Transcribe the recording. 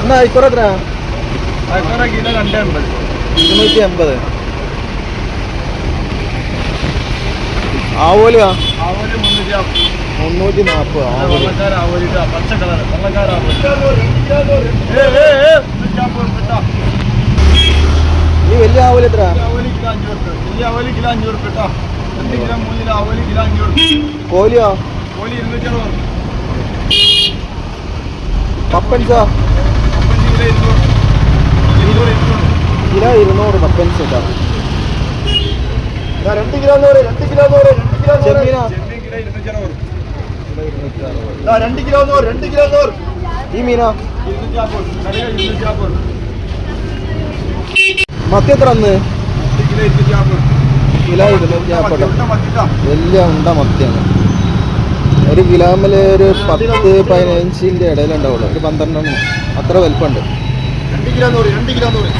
എന്നാ ആയിക്കോറ എത്ര ആയിക്കോറ കിലോ രണ്ട് അമ്പത് ഇരുന്നൂറ്റി അമ്പത് ആവോലിയാ? ആവോലി മുന്നൂറ്റി മുന്നൂറ്റി നാൽപ്പത് ഈ വലിയ ആവോലി എത്ര? കോലിയോ? ഇരുന്നൂറ്റി പപ്പൻസോ? കിലോ ഇരുന്നൂറ്. പപ്പൻസ് കേട്ടോ രണ്ട് കിലോ നൂറ് രണ്ട് കിലോ നൂറ് രണ്ട് കിലോ ചെമ്മീനോ? രണ്ട് കിലോ നൂറ് രണ്ട് കിലോ നൂറ് ഈ മീനോ മത്തി കിലോ ഇരുന്നൂറ്റി വലിയ ഉണ്ട മത്തിയാണ് ഒരു കിലോമിൽ ഒരു പത്ത് പതിനഞ്ചിന്റെ ഇടയിലുണ്ടാവുള്ളൂ ഒരു പന്ത്രണ്ടെണ്ണം അത്ര വലിപ്പമുണ്ട് രണ്ട് കിലോ നൂറ് രണ്ട് കിലോ നൂറ്